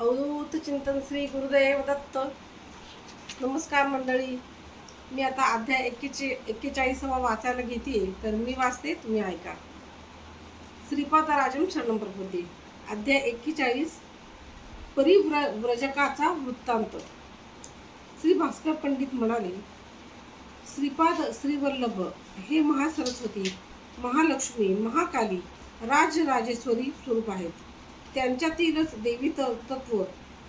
अवधूत चिंतन श्री गुरुदेव दत्त. नमस्कार मंडळी. मी आता अध्याय एक्केचे एक्केचाळीसावा वाचायला घेते तर मी वाचते तुम्ही ऐका. श्रीपाद राजम शरणम प्रकृती अध्याय एक्केचाळीस. परिव्र व्रजकाचा वृत्तांत. श्री भास्कर पंडित म्हणाले श्रीपाद श्रीवल्लभ हे महासरस्वती महालक्ष्मी महाकाली राजराजेश्वरी स्वरूप आहेत. त्यांच्यातीलच देवी तत्व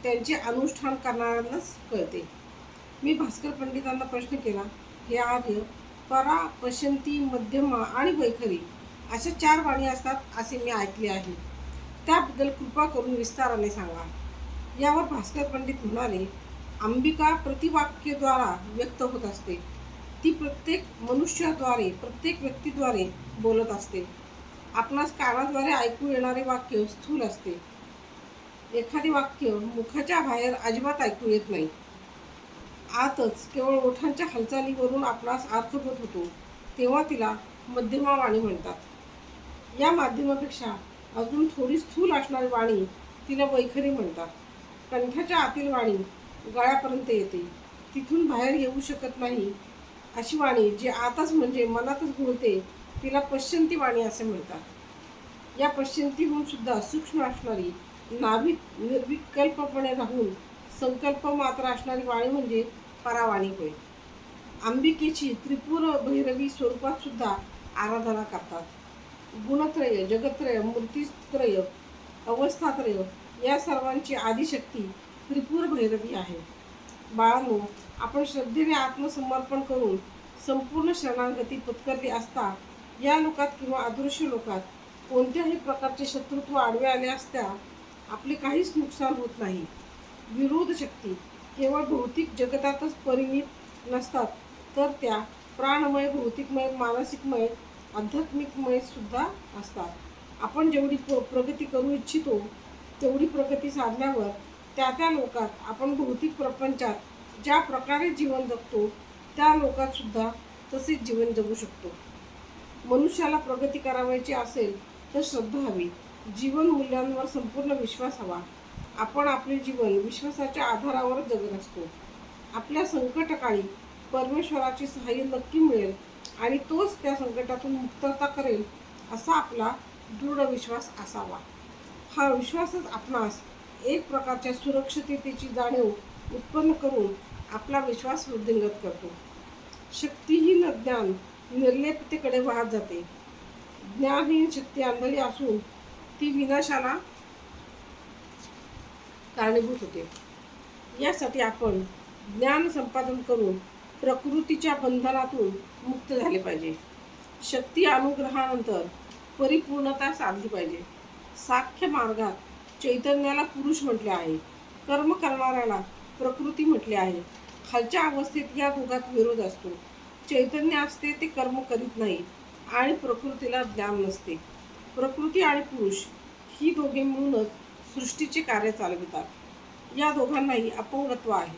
त्यांचे अनुष्ठान करणाऱ्यांनाच कळते. मी भास्कर पंडितांना प्रश्न केला हे आर्य परा पशंती मध्यमा आणि वैखरी अशा चार वाणी असतात असे मी ऐकले आहे. त्याबद्दल कृपा करून विस्ताराने सांगा. यावर भास्कर पंडित म्हणाले अंबिका प्रतिवाक्यद्वारा व्यक्त होत असते. ती प्रत्येक मनुष्याद्वारे प्रत्येक व्यक्तीद्वारे बोलत असते. आपणास कानाद्वारे ऐकू येणारे वाक्य स्थूल असते. एखादे वाक्य मुखाच्या बाहेर अजिबात ऐकू येत नाही. आतच केवळ ओठांच्या हालचालीवरून आपणास अर्थबोध होतो तेव्हा तिला मध्यमा वाणी म्हणतात. या माध्यमापेक्षा अजून थोडी स्थूल असणारी वाणी तिला वैखरी म्हणतात. कंठाच्या आतील वाणी गळ्यापर्यंत येते. तिथून बाहेर येऊ शकत नाही अशी वाणी जी आताच म्हणजे मनातच घुळते तिला पश्चिंती वाणी असे म्हणतात. या पश्चिंतीहून सुद्धा सूक्ष्म असणारी नाभिक निर्विकल्पपणे राहून संकल्प मात्र असणारी वाणी म्हणजे परावाणी होय. अंबिकेची त्रिपुर भैरवी स्वरूपात सुद्धा आराधना करतात. गुणत्रय जगत्रय मूर्तित्रय अवस्थात्रय या सर्वांची आदिशक्ती त्रिपुर भैरवी आहे. बाळांनो आपण श्रद्धेने आत्मसमर्पण करून संपूर्ण शरणागती पत्करली असता या लोकात किंवा अदृश्य लोकात कोणत्याही प्रकारचे शत्रुत्व आडवे आले असता आपले काहीच नुकसान होत नाही. विरोध शक्ती केवळ भौतिक जगतातच परिणित नसतात तर त्या प्राणमय भौतिकमय मानसिकमय आध्यात्मिकमय सुद्धा असतात. आपण जेवढी प्र प्रगती करू इच्छितो तेवढी प्रगती साधल्यावर त्या त्या लोकात आपण भौतिक प्रपंचात ज्या प्रकारे जीवन जगतो त्या लोकात सुद्धा तसेच जीवन जगू शकतो. मनुष्याला प्रगती करावायची असेल तर श्रद्धा हवी. जीवन मूल्यांवर संपूर्ण विश्वास हवा. आपण आपले जीवन विश्वासाच्या आधारावर जगत असतो. आपल्या संकटकाळी परमेश्वराचे सहाय्य नक्की मिळेल आणि तोच त्या संकटातून मुक्तता करेल असा आपला दृढ विश्वास असावा. हा विश्वासच आपणास एक प्रकारच्या सुरक्षिततेची जाणीव उत्पन्न करून आपला विश्वास वृद्धिंगत करतो. शक्तीहीन ज्ञान निर्लेपतेकडे वाहत जाते. ज्ञानहीन शक्ती आंधळी असून ती विनाशाला कारणीभूत होते. यासाठी आपण ज्ञान संपादन करून प्रकृतीच्या बंधनातून मुक्त झाले पाहिजे. शक्ती अनुग्रहानंतर परिपूर्णता साधली पाहिजे. साख्य मार्गात चैतन्याला पुरुष म्हटले आहे. कर्म करणाऱ्याला प्रकृती म्हटले आहे. खालच्या अवस्थेत या दोघात विरोध असतो. चैतन्य असते ते कर्म करीत नाही आणि प्रकृतीला ज्ञान नसते. प्रकृती आणि पुरुष ही दोघे मिळूनच सृष्टीचे कार्य चालवितात. या दोघांनाही अपंगत्व आहे.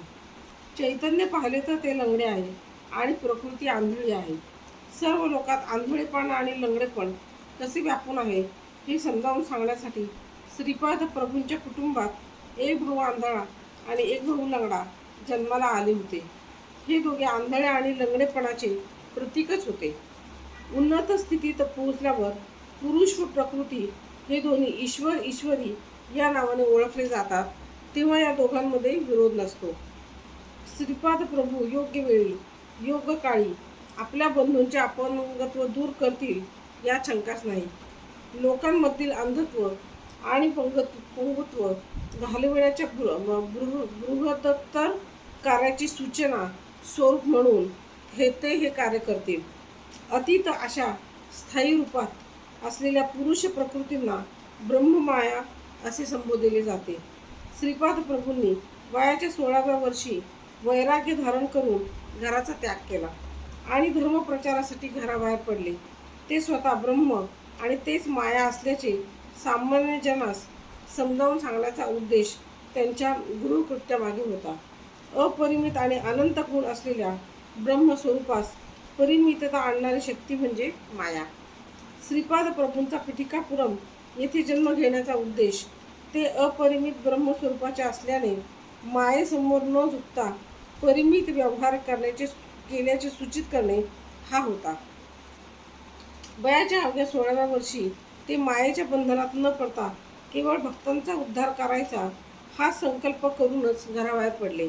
चैतन्य पाहिले तर ते लंगडे आहे आणि प्रकृती आंधळी आहे. सर्व लोकात आंधळेपण आणि लंगडेपण कसे व्यापून आहे हे समजावून सांगण्यासाठी श्रीपाद प्रभूंच्या कुटुंबात एक भाऊ आंधळा आणि एक भाऊ लंगडा जन्माला आले होते. हे दोघे आंधळ्या आणि लंगडेपणाचे प्रतीकच होते. उन्नत स्थितीत पोहोचल्यावर पुरुष व प्रकृती हे दोन्ही ईश्वर ईश्वरी या नावाने ओळखले जातात तेव्हा या दोघांमध्ये विरोध नसतो. श्रीपाद प्रभू योग्य वेळी योग्य काळी आपल्या बंधूंचे अपंगत्व दूर करतील या शंकाच नाही. लोकांमधील अंधत्व आणि पंगत पंगुत्व घालविण्याच्या बृह बृह बृहत्तर कार्याची सूचना स्वरूप म्हणून हे ते हे कार्य करते अतीत अशा स्थायी रूपात असलेल्या पुरुष प्रकृतींना ब्रह्ममाया असे संबोधले जाते. श्रीपाद प्रभूंनी वयाच्या सोळाव्या वर्षी वैराग्य धारण करून घराचा त्याग केला आणि धर्मप्रचारासाठी घराबाहेर पडले. ते स्वतः ब्रह्म आणि तेच माया असल्याचे सामान्यजनास समजावून सांगण्याचा उद्देश त्यांच्या गुरुकृत्यामागे होता. अपरिमित आणि अनंत गुण असलेल्या ब्रह्मस्वरूपास परिमितता आणणारी शक्ती म्हणजे माया. श्रीपाद प्रभूंचा पिठिकापुरम येथे जन्म घेण्याचा उद्देश ते अपरिमित ब्रह्मस्वरूपाचे असल्याने मायेसमोर न झुकता परिमित व्यवहार करण्याचे केल्याचे सूचित करणे हा होता. वयाच्या अवघ्या सोळाव्या वर्षी ते मायेच्या बंधनात न पडता केवळ भक्तांचा उद्धार करायचा हा संकल्प करूनच घराबाहेर पडले.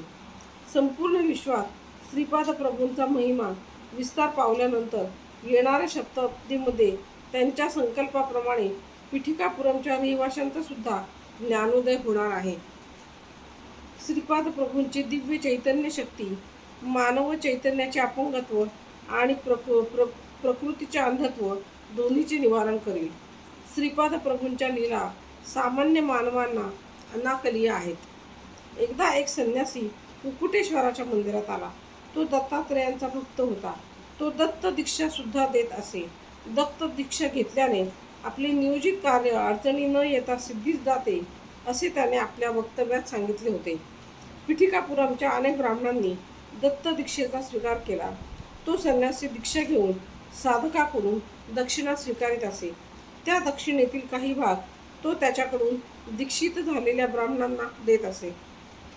संपूर्ण विश्वात श्रीपाद प्रभूंचा महिमा विस्तार पावल्यानंतर येणाऱ्या शताब्दीमध्ये त्यांच्या संकल्पाप्रमाणे पिठिकापुरमच्या रहिवाशांचा सुद्धा ज्ञानोदय होणार आहे. श्रीपाद प्रभूंची दिव्य चैतन्य शक्ती मानव चैतन्याचे अपंगत्व आणि प्रकृ प्र प्रकृतीचे अंधत्व दोन्हीचे निवारण करेल. श्रीपाद प्रभूंच्या लीला सामान्य मानवांना अनाकलीय आहेत. एकदा एक संन्यासी कुकुटेश्वराच्या मंदिरात आला. तो दत्तात्रेयांचा भक्त होता. तो दत्त दीक्षा सुद्धा देत असे. दत्त दीक्षा घेतल्याने आपले नियोजित कार्य अडचणी न येता सिद्धीच जाते असे त्याने आपल्या वक्तव्यात सांगितले होते. पिठिकापुरमच्या अनेक ब्राह्मणांनी दत्त दीक्षेचा स्वीकार केला. तो संन्यासी दीक्षा घेऊन साधकाकडून दक्षिणा स्वीकारित असे. त्या दक्षिणेतील काही भाग तो त्याच्याकडून दीक्षित झालेल्या ब्राह्मणांना देत असे.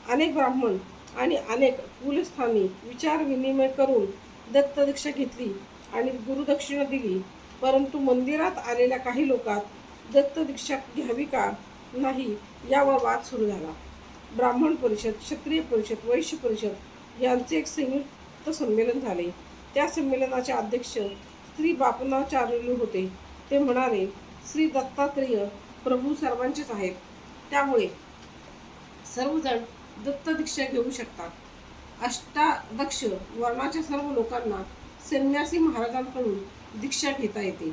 अनेक ब्राह्मण आणि अनेक कुलस्थानी विचार विनिमय करून दत्त दीक्षा घेतली आणि गुरुदक्षिणा दिली. परंतु मंदिरात आलेल्या काही लोकात दत्त दीक्षा घ्यावी का नाही यावर वाद सुरू झाला. ब्राह्मण परिषद क्षत्रिय परिषद वैश्य परिषद यांचे एक संयुक्त संमेलन झाले. त्या संमेलनाचे अध्यक्ष श्री बापनाचार्य होते. ते म्हणाले श्री दत्तात्रेय प्रभू सर्वांचेच आहेत. त्यामुळे सर्वजण दत्त दीक्षा घेऊ शकतात. अष्टादक्ष वर्णाच्या सर्व लोकांना संन्यासी महाराजांकडून दीक्षा घेता येते.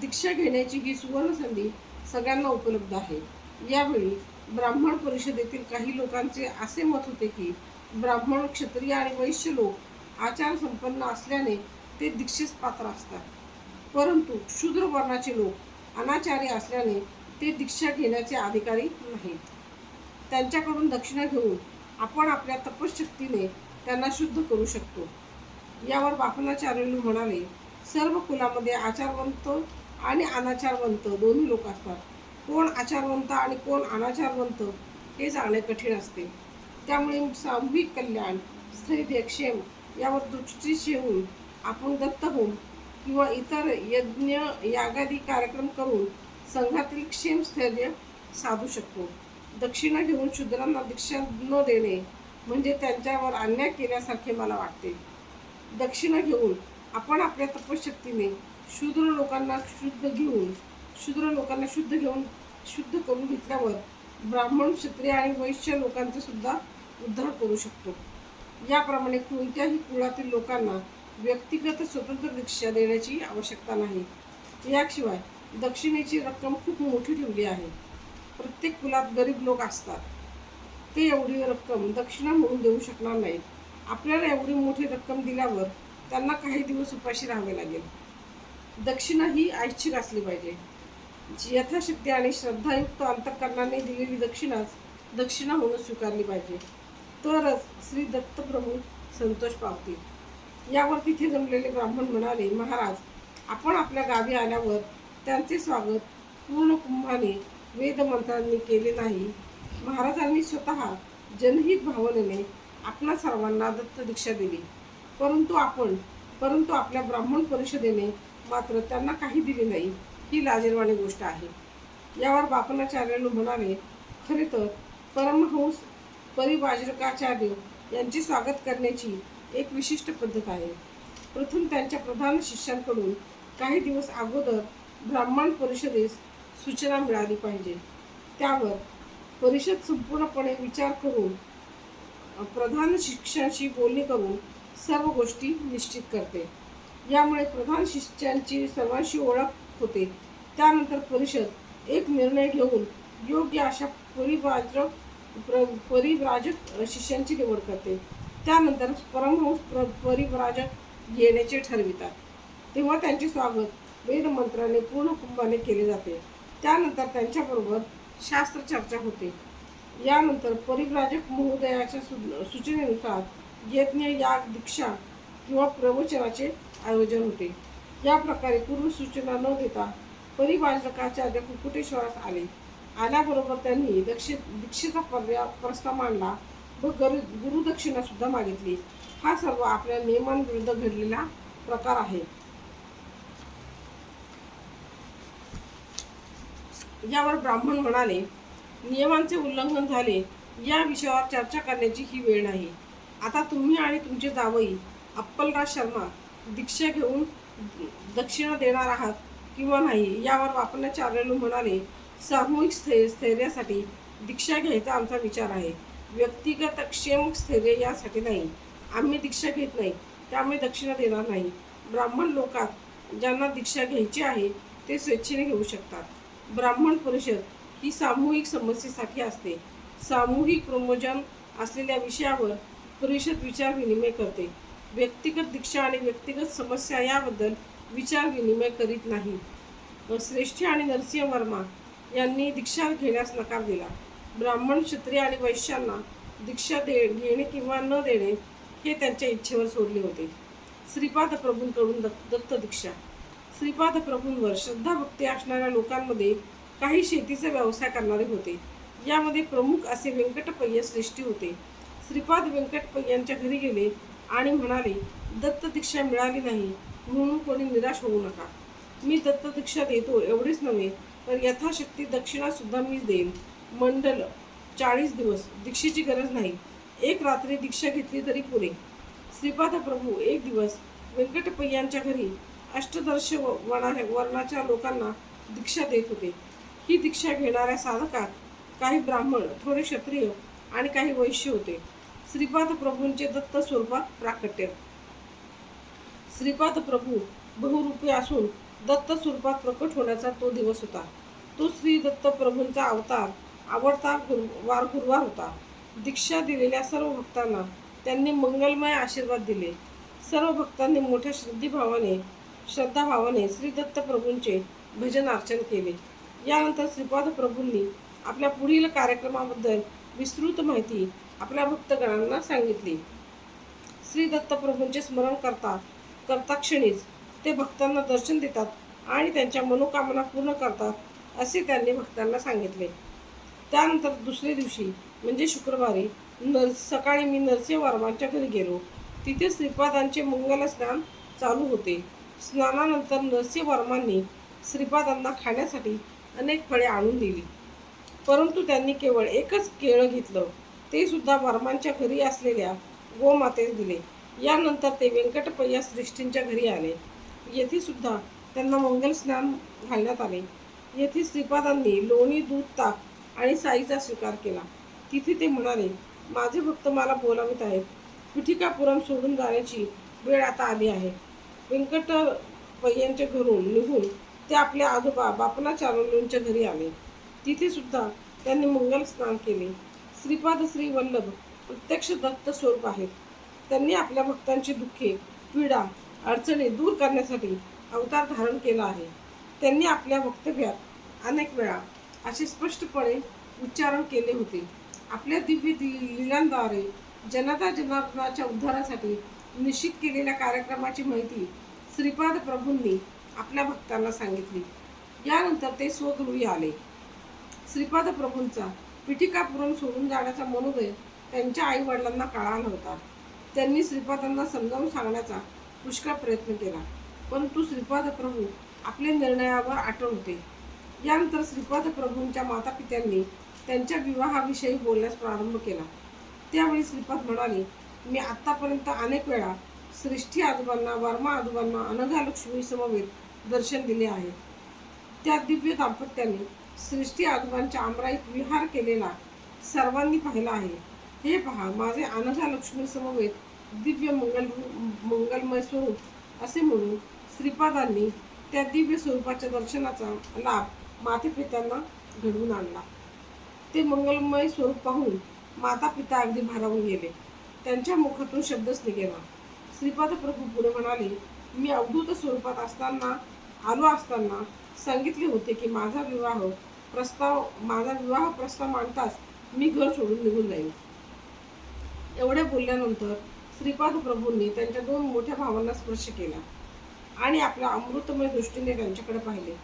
दीक्षा घेण्याची ही सुवर्ण संधी सगळ्यांना उपलब्ध आहे. यावेळी ब्राह्मण परिषदेतील काही लोकांचे असे मत होते की ब्राह्मण क्षत्रिय आणि वैश्य लोक आचार संपन्न असल्याने ते दीक्षेस पात्र असतात. परंतु शूद्र वर्णाचे लोक अनाचारी असल्याने ते दीक्षा घेण्याचे अधिकारी नाहीत. त्यांच्याकडून दक्षिणा घेऊन आपण आपल्या तपशक्तीने त्यांना शुद्ध करू शकतो. यावर बापनाचार्युलू म्हणाले सर्व कुलामध्ये आचारवंत आणि अनाचारवंत दोन्ही लोक असतात. कोण आचारवंत आणि कोण अनाचारवंत हे जाणे कठीण असते. त्यामुळे सामूहिक कल्याण स्थैर्य क्षेम यावर दृष्टी ठेवून आपण दत्त होऊन किंवा इतर यज्ञ यागादी कार्यक्रम करून संघातील क्षेम स्थैर्य साधू शकतो. दक्षिणा घेऊन शूद्रांना दीक्षा न देणे म्हणजे त्यांच्यावर अन्याय केल्यासारखे मला वाटते. दक्षिणा घेऊन आपण आपल्या तपशक्तीने शूद्र लोकांना शुद्ध घेऊन शूद्र लोकांना शुद्ध घेऊन शुद्ध करून घेतल्यावर ब्राह्मण क्षत्रिय आणि वैश्य लोकांचा सुद्धा उद्धार करू शकतो. याप्रमाणे कोणत्याही कुळातील लोकांना व्यक्तिगत स्वतंत्र दीक्षा देण्याची आवश्यकता नाही. याशिवाय दक्षिणेची रक्कम खूप मोठी ठेवली आहे. प्रत्येक कुलात गरीब लोक असतात. ते एवढी रक्कम दक्षिणा म्हणून देऊ शकणार नाहीत. आपल्याला एवढी मोठी रक्कम दिल्यावर त्यांना काही दिवस उपाशी राहावे लागेल. दक्षिणा ही ऐच्छिक असली पाहिजे. यथाशक्ती आणि श्रद्धायुक्त अंतकरणाने दिलेली दक्षिणाच दक्षिणा म्हणून स्वीकारली पाहिजे. तरच श्री दत्तप्रभू संतोष पावतील. यावर तिथे जमलेले ब्राह्मण म्हणाले महाराज आपण आपल्या गावी आल्यावर त्यांचे स्वागत पूर्ण कुंभाने वेदमंत्रांनी केले नाही. महाराजांनी स्वतः जनहित भावनेने आपल्या सर्वांना दत्त दीक्षा दिली. परंतु आपण परंतु आपल्या ब्राह्मण परिषदेने मात्र त्यांना काही दिले नाही. ही लाजीरवाणी गोष्ट आहे. यावर बापनाचार्यानु म्हणाले खरे तर परमहंस परिवाजकाचार्य यांचे स्वागत करण्याची एक विशिष्ट पद्धत आहे. प्रथम त्यांच्या प्रधान शिष्यांकडून काही दिवस अगोदर ब्राह्मण परिषदेस सूचना मिळाली पाहिजे. त्यावर परिषद संपूर्णपणे विचार करून प्रधान शिक्षकांशी बोलणी करून सर्व गोष्टी निश्चित करते. यामुळे प्रधान शिष्यांची सर्वांशी ओळख होते. त्यानंतर परिषद एक निर्णय घेऊन योग्य अशा परिवाजक प्र परिव्राजक शिष्यांची निवड करते. त्यानंतर परमहंस प्र परिव्राजक येण्याचे ठरवितात. तेव्हा त्यांचे स्वागत वेदमंत्राने पूर्ण कुंभाने केले जाते. त्यानंतर त्यांच्याबरोबर शास्त्र चर्चा होते. यानंतर परिव्राजक महोदयाच्या सु सूचनेनुसार यज्ञ याग दीक्षा किंवा प्रवचनाचे आयोजन होते. या प्रकारे पूर्व सूचना न देता परिवाजकाचार्य कुकुटेश्वरास आले. आल्याबरोबर त्यांनी दक्षि दीक्षेचा पर्या प्रस्ताव मांडला व गरु गुरुदक्षिणासुद्धा मागितली. हा सर्व आपल्या नियमांविरुद्ध घडलेला प्रकार आहे. यावर ब्राह्मण म्हणाले नियमांचे उल्लंघन झाले या विषयावर चर्चा करण्याची ही वेळ नाही. आता तुम्ही आणि तुमचे जावई अप्पलराज शर्मा दीक्षा घेऊन दक्षिणा देणार आहात किंवा नाही यावर वापरण्याचार्यालू म्हणाले सामूहिक स्थै स्थैर्यासाठी दीक्षा घ्यायचा आमचा विचार आहे. व्यक्तिगत क्षेम स्थैर्य यासाठी नाही. आम्ही दीक्षा घेत नाही त्यामुळे दक्षिणा देणार नाही. ब्राह्मण लोकात ज्यांना दीक्षा घ्यायची आहे ते स्वेच्छेने घेऊ शकतात. ब्राह्मण परिषद ही सामूहिक समस्येसाठी असते. सामूहिक प्रमोजन असलेल्या विषयावर परिषद विचार विनिमय करते. व्यक्तिगत दीक्षा आणि व्यक्तिगत समस्या याबद्दल विचार विनिमय करीत नाही. श्रेष्ठी आणि नरसिंह वर्मा यांनी दीक्षा घेण्यास नकार दिला. ब्राह्मण क्षत्रिय आणि वैश्यांना दीक्षा दे घेणे किंवा न देणे हे त्यांच्या इच्छेवर सोडले होते. श्रीपाद प्रभूंकडून दत्त दत्त दीक्षा. श्रीपाद प्रभूंवर श्रद्धाभक्ती असणाऱ्या लोकांमध्ये काही शेतीचा व्यवसाय करणारे होते. यामध्ये प्रमुख असे व्यंकटपय्य श्रेष्ठी होते. श्रीपाद व्यंकटपय्यांच्या घरी गेले आणि म्हणाले दत्त दीक्षा मिळाली नाही म्हणून कोणी निराश होऊ नका. मी दत्त दीक्षा देतो एवढेच नव्हे तर यथाशक्ती दक्षिणासुद्धा मी देईन. मंडल चाळीस दिवस दीक्षेची गरज नाही. एक रात्री दीक्षा घेतली तरी पुरे. श्रीपाद प्रभू एक दिवस व्यंकटपय्यांच्या घरी अष्टदर्श वना वर्णाच्या लोकांना दीक्षा देत होते. ही दीक्षा घेणाऱ्या साधकात काही ब्राह्मण थोडे क्षत्रिय आणि काही वैश्य होते. श्रीपाद प्रभूंचे दत्त स्वरूपात प्राकट्य. श्रीपाद प्रभू बहुरूपी असून दत्त स्वरूपात प्रकट होण्याचा तो दिवस होता. तो श्री दत्त प्रभूंचा अवतार आवडता गुरुवार गुरुवार होता. दीक्षा दिलेल्या सर्व भक्तांना त्यांनी मंगलमय आशीर्वाद दिले. सर्व भक्तांनी मोठ्या श्रद्धेभावाने श्रद्धाभावाने श्री दत्त प्रभूंचे भजन अर्चन केले. यानंतर श्रीपाद प्रभूंनी आपल्या पुढील कार्यक्रमाबद्दल विस्तृत माहिती आपल्या भक्तगणांना सांगितली. श्री दत्त प्रभूंचे स्मरण करता करता क्षणीच ते भक्तांना दर्शन देतात आणि त्यांच्या मनोकामना पूर्ण करतात असे त्यांनी भक्तांना सांगितले. त्यानंतर दुसऱ्या दिवशी म्हणजे शुक्रवारी नर सकाळी मी नरसिंह वर्मांच्या घरी गेलो. तिथे श्रीपादांचे मंगल स्नान चालू होते. स्नानानंतर नरसिंह वर्मांनी श्रीपादांना खाण्यासाठी अनेक फळे आणून दिली. परंतु त्यांनी केवळ एकच केळं घेतलं. ते सुद्धा वर्मांच्या घरी असलेल्या गोमातेस दिले. यानंतर ते व्यंकटपय्या श्रेष्ठींच्या घरी आले. येथे सुद्धा त्यांना मंगल स्नान घालण्यात आले. येथे श्रीपादांनी लोणी दूध ताक आणि साईचा स्वीकार केला. तिथे ते म्हणाले माझे भक्त मला बोलावित आहेत. पिठिकापुरम सोडून जाण्याची वेळ आता आली आहे. व्यंकटपय्यांच्या घरून निघून ते आपल्या आजोबा बापनाचार्यांच्या घरी आले. तिथे सुद्धा त्यांनी मंगल स्नान केले. श्रीपाद श्री वल्लभ प्रत्यक्ष दत्त स्वरूप आहेत. त्यांनी आपल्या भक्तांची दुःखे पीडा अडचणी दूर करण्यासाठी अवतार धारण केला आहे. त्यांनी आपल्या वक्तव्यात अनेक वेळा असे स्पष्टपणे उच्चारण केले होते. आपल्या दिव्य दि- लीलांद्वारे जनता जनार्दनाच्या उद्धारासाठी निश्चित केलेल्या कार्यक्रमाची माहिती श्रीपाद प्रभूंनी आपल्या भक्तांना सांगितली. यानंतर ते स्वगृही आले. श्रीपाद प्रभूंचा पिठिकापुरम सोडून जाण्याचा मनोदय त्यांच्या आई वडिलांना कळाला होता त्यांनी श्रीपादांना समजावून सांगण्याचा पुष्कळ प्रयत्न केला. परंतु श्रीपाद प्रभू आपल्या निर्णयावर आठवण होते. यानंतर श्रीपाद प्रभूंच्या मातापित्यांनी त्यांच्या विवाहाविषयी बोलण्यास प्रारंभ केला. त्यावेळी श्रीपाद म्हणाले मी आत्तापर्यंत अनेक वेळा सृष्टी आजोबांना वर्मा आजोबांना अनघा लक्ष्मीसमवेत दर्शन दिले आहे. त्या दिव्य दाम्पत्याने सृष्टी आजोबांच्या आमराईत विहार केलेला सर्वांनी पाहिला आहे. हे पहा माझे अनघा समवेत दिव्य मंगल मंगलमय स्वरूप असे म्हणून श्रीपादांनी त्या दिव्य स्वरूपाच्या दर्शनाचा लाभ मातेपित्यांना घडवून आणला. ते मंगलमय स्वरूप पाहून माता पिता अगदी भारावून गेले. त्यांच्या मुखातून शब्दच निघेना श्रीपाद प्रभू पुढे म्हणाले मी अवधूत स्वरूपात असताना आलो असताना सांगितले होते की माझा विवाह प्रस्ताव माझा विवाह प्रस्ताव मांडताच मी घर सोडून निघून जाईन. एवढे बोलल्यानंतर श्रीपाद प्रभूंनी त्यांच्या दोन मोठ्या भावांना स्पर्श केला आणि आपल्या अमृतमय दृष्टीने त्यांच्याकडे पाहिले.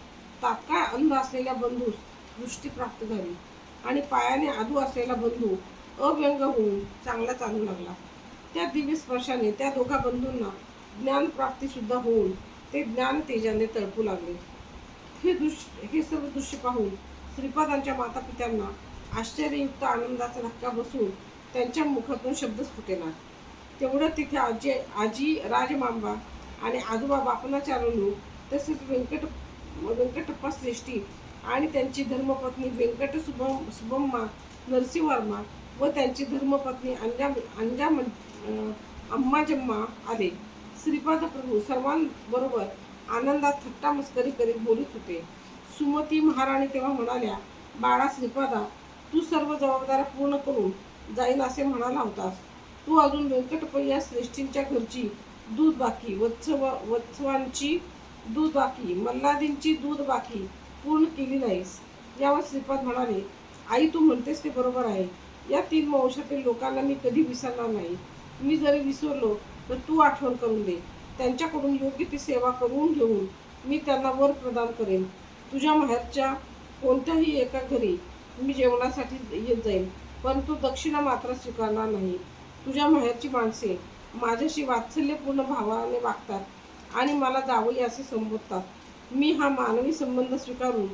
तात्काळ अंध असलेल्या बंधूस दृष्टी प्राप्त झाली आणि पायाने आधू असलेला बंधू अव्यंग होऊन चांगला चालू लागला. त्या दिव्य स्पर्शाने त्या दोघा बंधूंना ज्ञान प्राप्ती सुद्धा होऊन ते ज्ञान तेजाने तळपू लागले. हे दृश्य हे सर्व दृश्य पाहून श्रीपादांच्या माता पित्यांना आश्चर्ययुक्त आनंदाचा धक्का बसून त्यांच्या मुखातून शब्दच फुटेना तेवढं तिथे आजी आजी राजमांबा आणि आजोबा बापनाचार्युलू तसेच व्यंकट व्यंकटप्पा श्रेष्ठी आणि त्यांची धर्मपत्नी व्यंकट सुभम सुभम्मा नरसिंहवर्मा व त्यांची धर्मपत्नी अंजा अंजा अम्मा अम्माजम्मा आले. श्रीपाद प्रभू सर्वांबरोबर आनंदात थट्टा मस्करी करीत बोलत होते. सुमती महाराणी तेव्हा म्हणाल्या बाळा श्रीपादा तू सर्व जबाबदाऱ्या पूर्ण करून जाईल असे म्हणाला होतास. तू अजून व्यंकटपय्या श्रेष्ठींच्या घरची दूध बाकी वत्सव वत्सवांची दूध बाकी मल्हादींची दूध बाकी पूर्ण केली नाहीस. यावर श्रीपाद म्हणाले आई तू म्हणतेस ते बरोबर आहे. या तीन वंशातील लोकांना मी कधी विसरणार नाही. मी जरी विसरलो तर तू आठवण करून दे. त्यांच्याकडून योग्य ती सेवा करून घेऊन मी त्यांना वर प्रदान करेन. तुझ्या माहेरच्या कोणत्याही एका घरी मी जेवणासाठी येत जाईन परंतु दक्षिणा मात्र स्वीकारणार नाही. तुझ्या माहेरची माणसे माझ्याशी वात्सल्यपूर्ण भावाने वागतात आणि मला जावई असे संबोधतात. मी हा मानवी संबंध स्वीकारून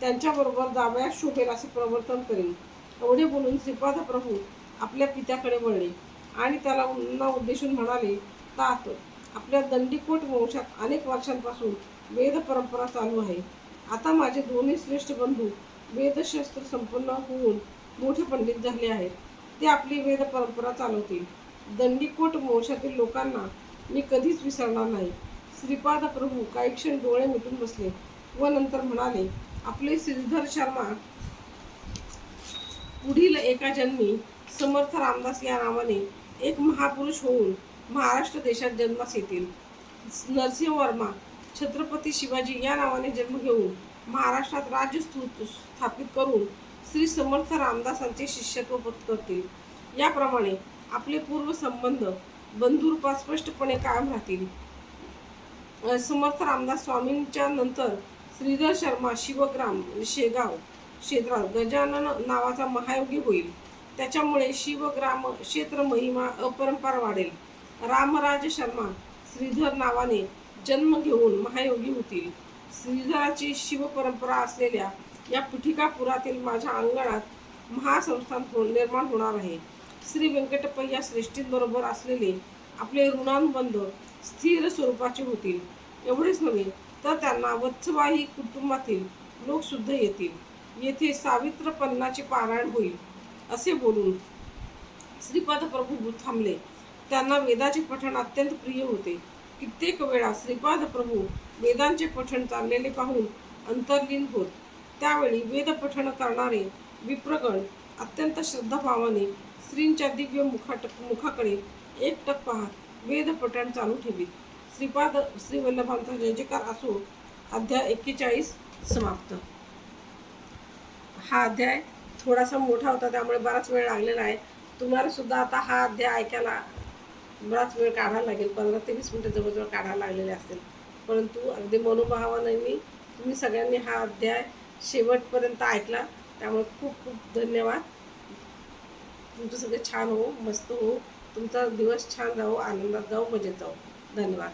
त्यांच्याबरोबर जावयास शोभेल असे प्रवर्तन करेन. एवढे बोलून श्रीपाद प्रभू आपल्या पित्याकडे वळले आणि त्याला न उद्देशून म्हणाले तात आपल्या दंडीकोट वंशात अनेक वर्षांपासून वेद परंपरा चालू आहे. आता माझे दोन्ही श्रेष्ठ बंधू वेदशास्त्र संपन्न होऊन मोठे पंडित झाले आहेत. ते आपली वेद परंपरा चालवतील. दंडीकोट वंशातील लोकांना मी कधीच विसरणार नाही. श्रीपाद प्रभू काही क्षण डोळे मिटून बसले व नंतर म्हणाले आपले श्रीधर शर्मा पुढील एका जन्मी समर्थ रामदास या नावाने एक महापुरुष होऊन महाराष्ट्र देशात जन्मास येतील. नरसिंह वर्मा छत्रपती शिवाजी या नावाने जन्म घेऊन महाराष्ट्रात राज्य स्थापित करून श्री समर्थ रामदासांचे शिष्यत्व पत्करतील याप्रमाणे आपले पूर्व संबंध बंधुरूपात स्पष्टपणे कायम राहतील. समर्थ रामदास स्वामींच्या नंतर श्रीधर शर्मा शिवग्राम शेगाव क्षेत्रात गजानन नावाचा महायोगी होईल. त्याच्यामुळे शिवग्राम क्षेत्र महिमा अपरंपार वाढेल. रामराज शर्मा श्रीधर नावाने जन्म घेऊन महायोगी होतील. श्रीधराची शिवपरंपरा असलेल्या या पिठिकापुरातील माझ्या अंगणात महासंस्थान हो निर्माण होणार आहे. श्री व्यंकटपय्या श्रेष्ठींबरोबर असलेले आपले ऋणानुबंध स्थिर स्वरूपाचे होतील. एवढेच नव्हे तर त्यांना वत्सवाही कुटुंबातील लोकसुद्धा येतील. येथे सावित्र पन्नाचे पारायण होईल असे बोलून श्रीपाद प्रभू थांबले. त्यांना वेदाचे पठण अत्यंत प्रिय होते. कित्येक वेळा श्रीपाद प्रभू वेदांचे पठण चाललेले पाहून अंतर्लीन होत. त्यावेळी वेद पठण करणारे विप्रगण अत्यंत श्रद्धाभावाने श्रींच्या दिव्य मुखाट मुखाकडे एकटक पाहत वेद पठण चालू ठेवीत. श्रीपाद श्री वल्लभांचा जय जयकार असो अध्याय एक्केचाळीस समाप्त. हा अध्याय थोडासा मोठा होता त्यामुळे बराच वेळ लागलेला आहे. तुम्हाला सुद्धा आता हा अध्याय ऐकायला बराच वेळ काढायला लागेल पंधरा ते वीस मिनटं जवळजवळ काढायला लागलेले असतील. परंतु अगदी मनोभावाने तुम्ही सगळ्यांनी हा अध्याय शेवटपर्यंत ऐकला. त्यामुळे खूप खूप धन्यवाद. तुमचं सगळं छान हो मस्त हो तुमचा दिवस छान जाओ आनंदात जाओ मजेत जाओ धन्यवाद.